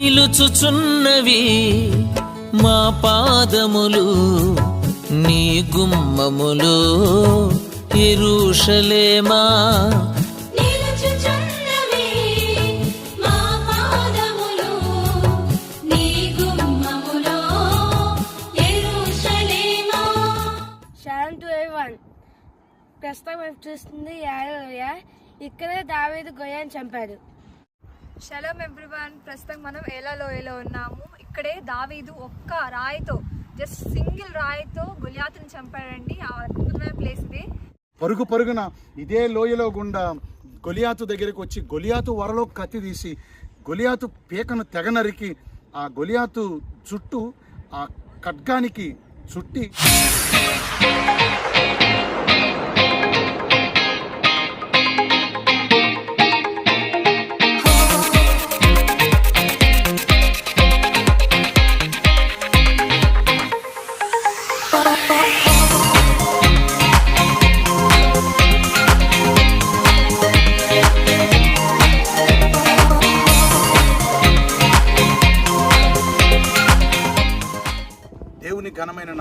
నిలుచుచున్నవి మా పాదములు నీ గుమ్మములు. ఎరుషలేమా? నిలుచుచున్నవి మా పాదములు నీ గుమ్మములో. యెరూషలేమా షాన్ టు వన్ ప్రస్తుతం చూస్తుంది యారోయ ఇక్కడే దావేది గొయ్యని చంపాడు. షలోమ్ ఎవ్రీవన్ ప్రస్తుతం మనం ఎలా లోయలో ఉన్నాము. ఇక్కడే దావీదు ఒక్క రాయితో జస్ట్ సింగిల్ రాయితో గులియాతుని చంపాడండి. ఆ అద్భుతమైన ప్లేస్ ఇది. పరుగు పరుగున ఇదే లోయలో గుండా గొలియాతు దగ్గరికి వచ్చి గొలియాతు వరలో కత్తి తీసి గొలియాతు పీకను తెగ నరికి ఆ గొలియాతు చుట్టూ ఆ ఖడ్గానికి చుట్టి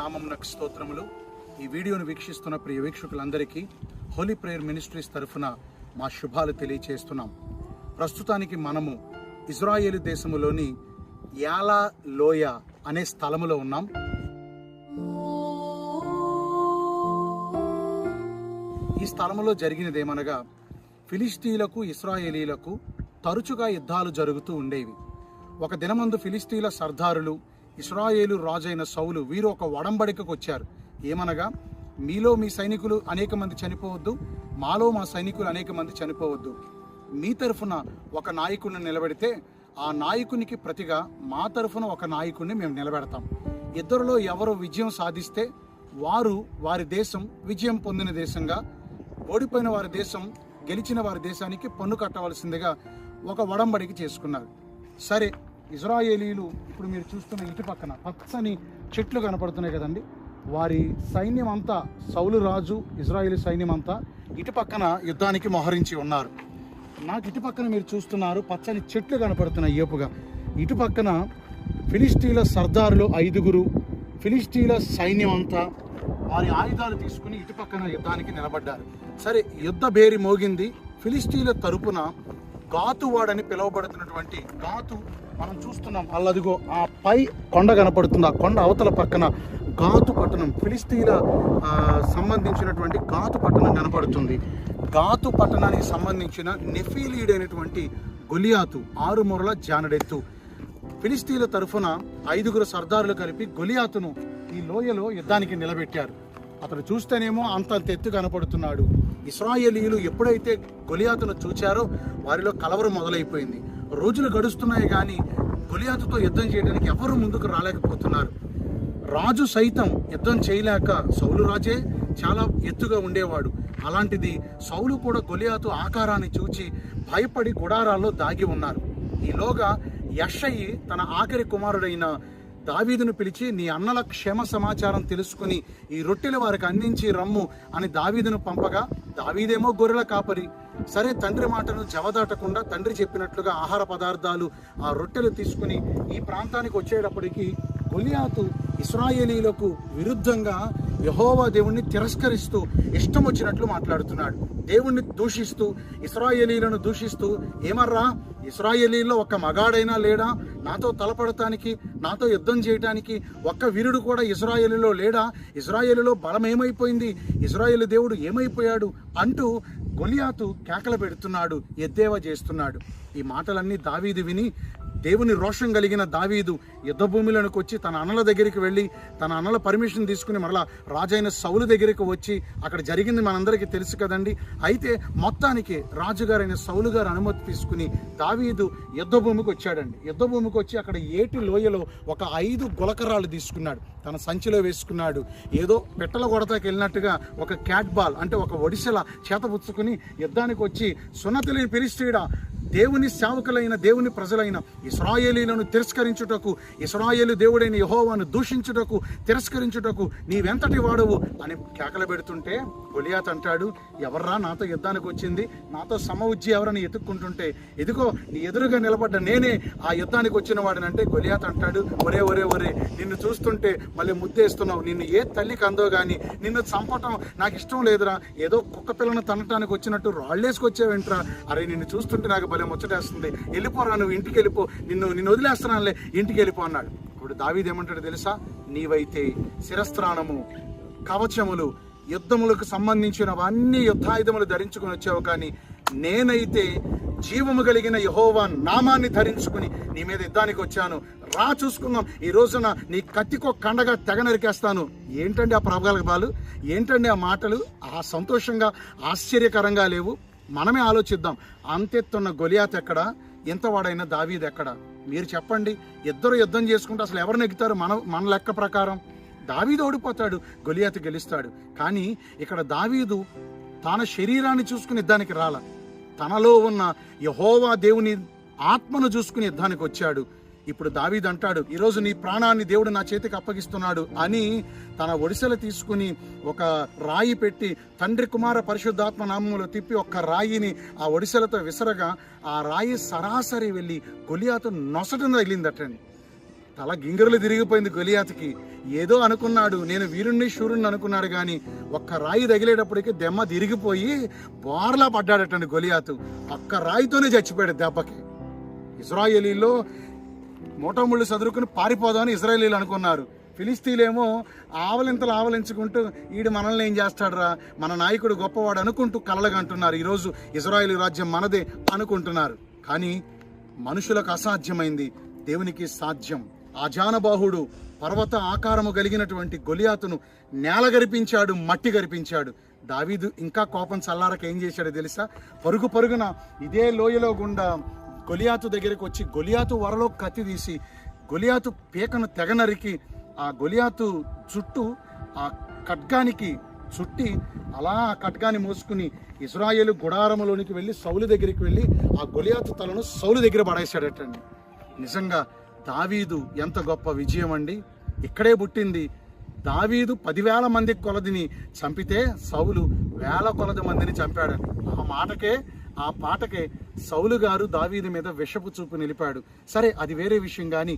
నామంనకు స్తోత్రములు. ఈ వీడియోను వీక్షిస్తున్న ప్రియ వీక్షకులందరికీ హోలీ ప్రేయర్ మినిస్ట్రీస్ తరఫున మా శుభాలు తెలియచేస్తున్నాం. ప్రస్తుతానికి మనము ఇజ్రాయేలు దేశములోని యాలా లోయ అనే స్థలములో ఉన్నాం. ఈ స్థలములో జరిగినదేమనగా ఫిలిస్తీలకు ఇస్రాయేలీలకు తరచుగా యుద్ధాలు జరుగుతూ ఉండేవి. ఒక దినమందు ఫిలిస్తీన్ల సర్దారులు ఇస్రాయేలు రాజైన సౌలు వీరు ఒక వడంబడికకు వచ్చారు. ఏమనగా మీలో మీ సైనికులు అనేక మంది చనిపోవద్దు మాలో మా సైనికులు అనేక మంది చనిపోవద్దు. మీ తరఫున ఒక నాయకుడిని నిలబెడితే ఆ నాయకునికి ప్రతిగా మా తరఫున ఒక నాయకుడిని మేము నిలబెడతాం. ఇద్దరిలో ఎవరు విజయం సాధిస్తే వారు వారి దేశం విజయం పొందిన దేశంగా ఓడిపోయిన వారి దేశం గెలిచిన వారి దేశానికి పన్ను కట్టవలసిందిగా ఒక వడంబడికి చేసుకున్నారు. సరే ఇజ్రాయేలీలు ఇప్పుడు మీరు చూస్తున్న ఇటు పక్కన పచ్చని చెట్లు కనపడుతున్నాయి కదండి. వారి సైన్యం అంతా సౌలు రాజు ఇజ్రాయేలీ సైన్యం అంతా ఇటు పక్కన యుద్ధానికి మోహరించి ఉన్నారు. నాకు ఇటు పక్కన మీరు చూస్తున్నారు పచ్చని చెట్లు కనపడుతున్నాయి ఏపుగా. ఇటు పక్కన ఫిలిస్టీల సర్దారులు ఐదుగురు ఫిలిస్టీల సైన్యం అంతా వారి ఆయుధాలు తీసుకుని ఇటు పక్కన యుద్ధానికి నిలబడ్డారు. సరే యుద్ధ భేరి మోగింది. ఫిలిస్టీల తరపున గాతువాడని పిలువబడుతున్నటువంటి గాతు మనం చూస్తున్నాం. అల్లదిగో ఆ పై కొండ కనపడుతుంది. ఆ కొండ అవతల పక్కన గాతు పట్టణం ఫిలిస్తీన్ల సంబంధించినటువంటి గాతు పట్టణం కనపడుతుంది. గాతు పట్టణానికి సంబంధించిన నెఫీలీడైనటువంటి గొలియాతు ఆరుమూరల జానడెత్తు. ఫిలిస్తీన్ల తరఫున ఐదుగురు సర్దారులు కలిపి గొలియాతును ఈ లోయలో యుద్ధానికి నిలబెట్టారు. అతను చూస్తేనేమో అంత ఎత్తు కనపడుతున్నాడు. ఇస్రాయేలీలు ఎప్పుడైతే గొలియాతును చూచారో వారిలో కలవరం మొదలైపోయింది. రోజులు గడుస్తున్నాయి కానీ గొలియాతుతో యుద్ధం చేయడానికి ఎవరు ముందుకు రాలేకపోతున్నారు. రాజు సైతం యుద్ధం చేయలేక సౌలు రాజే చాలా ఎత్తుగా ఉండేవాడు. అలాంటిది సౌలు కూడా గొలియాతు ఆకారాన్ని చూచి భయపడి గుడారాల్లో దాగి ఉన్నారు. ఈలోగా యషయి తన ఆఖరి కుమారుడైన దావీదును పిలిచి నీ అన్నల క్షేమ సమాచారం తెలుసుకుని ఈ రొట్టెలు వారికి అందించి రమ్ము అని దావీదును పంపగా దావీదేమో గొర్రెల కాపరి. సరే తండ్రి మాటను జవదాటకుండా తండ్రి చెప్పినట్లుగా ఆహార పదార్థాలు ఆ రొట్టెలు తీసుకుని ఈ ప్రాంతానికి వచ్చేటప్పటికి గొలియాతు ఇస్రాయేలీలకు విరుద్ధంగా యహోవా దేవుణ్ణి తిరస్కరిస్తూ ఇష్టం వచ్చినట్లు మాట్లాడుతున్నాడు. దేవుణ్ణి దూషిస్తూ ఇస్రాయేలీలను దూషిస్తూ ఏమర్రా? ఇస్రాయేలీలో ఒక్క మగాడైనా లేడా? నాతో తలపడటానికి నాతో యుద్ధం చేయటానికి ఒక్క వీరుడు కూడా ఇస్రాయేలీలో లేడా? ఇజ్రాయేలులో బలం ఏమైపోయింది ఇజ్రాయేలు దేవుడు ఏమైపోయాడు? అంటూ గొలియాతు కేకలు పెడుతున్నాడు ఎద్దేవా చేస్తున్నాడు. ఈ మాటలన్నీ దావీది విని దేవుని రోషం కలిగిన దావీదు యుద్ధ భూమిలోనికి వచ్చి తన అన్నల దగ్గరికి వెళ్ళి తన అన్నల పర్మిషన్ తీసుకుని మరలా రాజైన సౌలు దగ్గరికి వచ్చి అక్కడ జరిగింది మనందరికీ తెలుసు కదండి. అయితే మొత్తానికి రాజుగారైన సౌలు గారు అనుమతి తీసుకుని దావీదు యుద్ధ భూమికి వచ్చాడండి. యుద్ధ భూమికి వచ్చి అక్కడ ఏటి లోయలో ఒక ఐదు గులకరాలు తీసుకున్నాడు. తన సంచిలో వేసుకున్నాడు. ఏదో పిట్టల కొడతాకి వెళ్ళినట్టుగా ఒక క్యాట్ బాల్ అంటే ఒక ఒడిసెల చేతపుచ్చుకుని యుద్ధానికి వచ్చి సున్నతిలేని పిలిస్తీడా. దేవుని సేవకులైన దేవుని ప్రజలైన ఇస్రాయేలీలను తిరస్కరించుటకు ఇస్రాయేలు దేవుడైన యహోవాను దూషించుటకు తిరస్కరించుటకు నీవెంతటి వాడవు అని కేకలు పెడుతుంటే గొలియాత్ అంటాడు ఎవర్రా నాతో యుద్ధానికి వచ్చింది? నాతో సమవుజ్జి ఎవరని ఎత్తుక్కుంటుంటే? ఇదిగో నీ ఎదురుగా నిలబడ్డ నేనే ఆ యుద్ధానికి వచ్చిన వాడిని. అంటే గొలియాత్ అంటాడు ఒరే ఒరే ఒరే నిన్ను చూస్తుంటే మళ్ళీ ముద్దేస్తున్నావు. నిన్ను ఏ తల్లికి అందో కానీ నిన్ను చంపటం నాకు ఇష్టం లేదురా. ఏదో కుక్క పిల్లను తనటానికి వచ్చినట్టు రాళ్ళేసుకొచ్చావేంట్రా? అరే నిన్ను చూస్తుంటే నాకు భలే ముచ్చటేస్తుంది వెళ్ళిపోరా నువ్వు ఇంటికి వెళ్ళిపో. నిన్ను నిన్ను వదిలేస్తున్నానులే ఇంటికి వెళ్ళిపో అన్నాడు. ఇప్పుడు దావీది ఏమంటాడు తెలుసా? నీవైతే శిరస్త్రాణము కవచములు యుద్ధములకు సంబంధించినవన్నీ యుద్ధాయుధములు ధరించుకుని వచ్చావు కానీ నేనైతే జీవము కలిగిన యహోవా నామాన్ని ధరించుకుని నీ మీద యుద్ధానికి వచ్చాను. రా చూసుకుందాం. ఈ రోజున నీ కత్తికో కండగా తెగ నరికేస్తాను. ఏంటండి ఆ ప్రగల్భాలు ఏంటండి ఆ మాటలు? ఆ సంతోషంగా ఆశ్చర్యకరంగా లేవు? మనమే ఆలోచిద్దాం. అంతెత్తున్న గొలియాత్ ఎక్కడ? ఎంతవాడైన దావీద్ ఎక్కడ? మీరు చెప్పండి. ఇద్దరు యుద్ధం చేసుకుంటే అసలు ఎవరు నెగ్గుతారు? మన మన లెక్క ప్రకారం. దావీదు ఓడిపోతాడు గొలియాత్ గెలుస్తాడు. కానీ ఇక్కడ దావీదు తన శరీరాన్ని చూసుకుని యుద్ధానికి రాల. తనలో ఉన్న యహోవా దేవుని ఆత్మను చూసుకుని యుద్ధానికి వచ్చాడు. ఇప్పుడు దావీద్ అంటాడు ఈరోజు నీ ప్రాణాన్ని దేవుడు నా చేతికి అప్పగిస్తున్నాడు అని తన ఒడిసెలు తీసుకుని ఒక రాయి పెట్టి తండ్రి కుమార పరిశుద్ధాత్మ నామములో తిప్పి ఒక్క రాయిని ఆ ఒడిసెలతో విసరగా ఆ రాయి సరాసరి వెళ్ళి గొలియాతు నొసటను తగిలిందటండి. తల గింగరలు తిరిగిపోయింది గొలియాతకి. ఏదో అనుకున్నాడు నేను వీరుణ్ణి శూరుణ్ణి అనుకున్నాడు కానీ ఒక్క రాయి తగిలేటప్పటికి దెమ్మ తిరిగిపోయి బోర్లా పడ్డాడటండి గొలియాతు. ఒక్క రాయితోనే చచ్చిపోయాడు దెబ్బకి. ఇజ్రాయేలీలో మూటముళ్ళు చదువుకుని పారిపోదామని ఇజ్రాయేలీలు అనుకున్నారు. ఫిలిస్తీన్లేమో ఆవలింతలు ఆవలించుకుంటూ ఈడు మనల్ని ఏం చేస్తాడురా? మన నాయకుడు గొప్పవాడు అనుకుంటూ కలలుగా అంటున్నారు ఈరోజు ఇజ్రాయేలీ రాజ్యం మనదే అనుకుంటున్నారు. కానీ మనుషులకు అసాధ్యమైంది దేవునికి సాధ్యం. అజానబాహుడు పర్వత ఆకారము కలిగినటువంటి గొలియాతును నేల గరిపించాడు మట్టి గరిపించాడు. దావీదు ఇంకా కోపం చల్లారక ఏం చేశాడో తెలుసా? పరుగు పరుగున ఇదే లోయలో గుండా గొలియాతు దగ్గరికి వచ్చి గొలియాతు వరలో కత్తి తీసి గొలియాతు పీకను తెగ నరికి ఆ గొలియాతు చుట్టూ ఆ ఖడ్గానికి చుట్టి అలా ఆ ఖడ్గాని మోసుకుని ఇజ్రాయేలు గుడారములోనికి వెళ్ళి సౌలు దగ్గరికి వెళ్ళి ఆ గొలియాతు తలను సౌలు దగ్గర పడేశాడటండి. నిజంగా దావీదు ఎంత గొప్ప విజయం అండి. ఇక్కడే పుట్టింది. దావీదు పదివేల మంది కొలదిని చంపితే సౌలు వేల కొలది మందిని చంపాడు ఆ మాటకే ఆ పాటకే సౌలు గారు దావీది మీద విషపు చూపు నిలిపాడు. సరే అది వేరే విషయం కానీ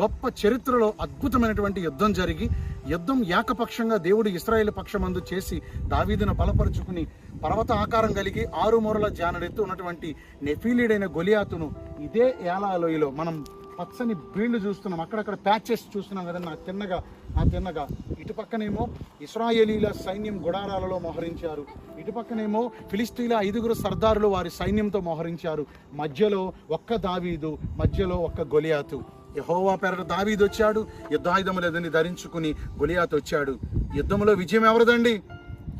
గొప్ప చరిత్రలో అద్భుతమైనటువంటి యుద్ధం జరిగి యుద్ధం ఏకపక్షంగా దేవుడు ఇస్రాయేల్ పక్షమందు చేసి దావీదును బలపరుచుకుని పర్వత ఆకారం కలిగి ఆరు మూరల జానడెత్తు ఉన్నటువంటి నెఫీలీడైన గొలియాతును ఇదే ఏలాలోయలో మనం పచ్చని బీళ్ళు చూస్తున్నాం. అక్కడక్కడ ప్యాచెస్ చూస్తున్నాం కదా నా తిన్నగా నా తిన్నగా. ఇటుపక్కనేమో ఇస్రాయేలీల సైన్యం గుడారాలలో మోహరించారు. ఇటుపక్కనేమో ఫిలిస్తీన్ల ఐదుగురు సర్దారులు వారి సైన్యంతో మోహరించారు. మధ్యలో ఒక్క దావీదు మధ్యలో ఒక్క గొలియాతు. యహోవా పేరట దావీదు వచ్చాడు. యుద్ధాయుధములేదని ధరించుకుని గొలియాతు వచ్చాడు. యుద్ధంలో విజయం ఎవరిదండి?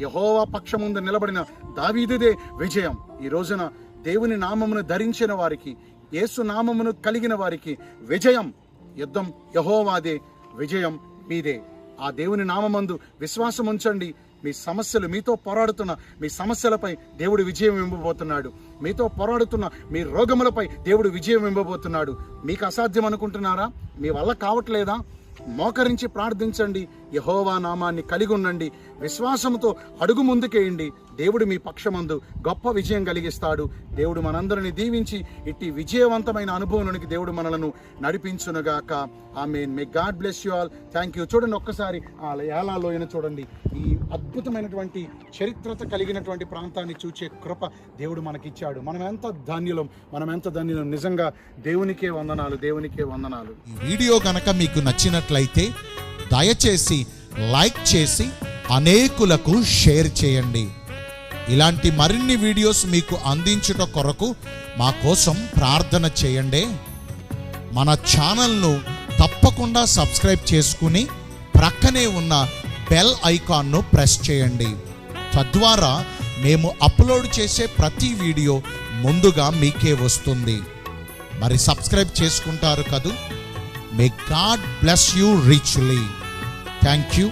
యహోవా పక్షముందు నిలబడిన దావీదుదే విజయం. ఈ రోజున దేవుని నామమును ధరించిన వారికి యేసు నామమును కలిగిన వారికి విజయం. యుద్ధం యహోవాదే విజయం మీదే. ఆ దేవుని నామమందు విశ్వాసం ఉంచండి. మీ సమస్యలు మీతో పోరాడుతున్న మీ సమస్యలపై దేవుడు విజయం ఇవ్వబోతున్నాడు. మీతో పోరాడుతున్న మీ రోగములపై దేవుడు విజయం ఇవ్వబోతున్నాడు. మీకు అసాధ్యం అనుకుంటున్నారా? మీ వల్ల కావట్లేదా? మోకరించి ప్రార్థించండి. యహోవా నామాన్ని కలిగి ఉండండి. విశ్వాసంతో అడుగు ముందుకేయండి దేవుడు మీ పక్షమందు గొప్ప విజయం కలిగిస్తాడు. దేవుడు మనందరిని దీవించి ఇట్టి విజయవంతమైన అనుభవంలోనికి దేవుడు మనలను నడిపించునుగాక. ఆమె may God bless you all thank you చూడండి ఒక్కసారి ఆ ఏలాలోయన చూడండి. ఈ అద్భుతమైనటువంటి చరిత్రత కలిగినటువంటి ప్రాంతాన్ని చూచే కృప దేవుడు మనకిచ్చాడు. మనం ఎంత ధన్యులం మనం ఎంత ధన్యులం. నిజంగా దేవునికే వందనాలు దేవునికే వందనాలు. ఈ వీడియో కనుక మీకు నచ్చినట్లయితే దయచేసి లైక్ చేసి అనేకులకు షేర్ చేయండి. ఇలాంటి మరిన్ని వీడియోస్ మీకు అందించుట కొరకు మా కోసం ప్రార్థన చేయండి. మన ఛానల్ను తప్పకుండా సబ్స్క్రైబ్ చేసుకుని ప్రక్కనే ఉన్న బెల్ ఐకాన్ను ప్రెస్ చేయండి. తద్వారా మేము అప్లోడ్ చేసే ప్రతి వీడియో ముందుగా మీకే వస్తుంది. మరి సబ్స్క్రైబ్ చేసుకుంటారు కదూ? May God bless you richly thank you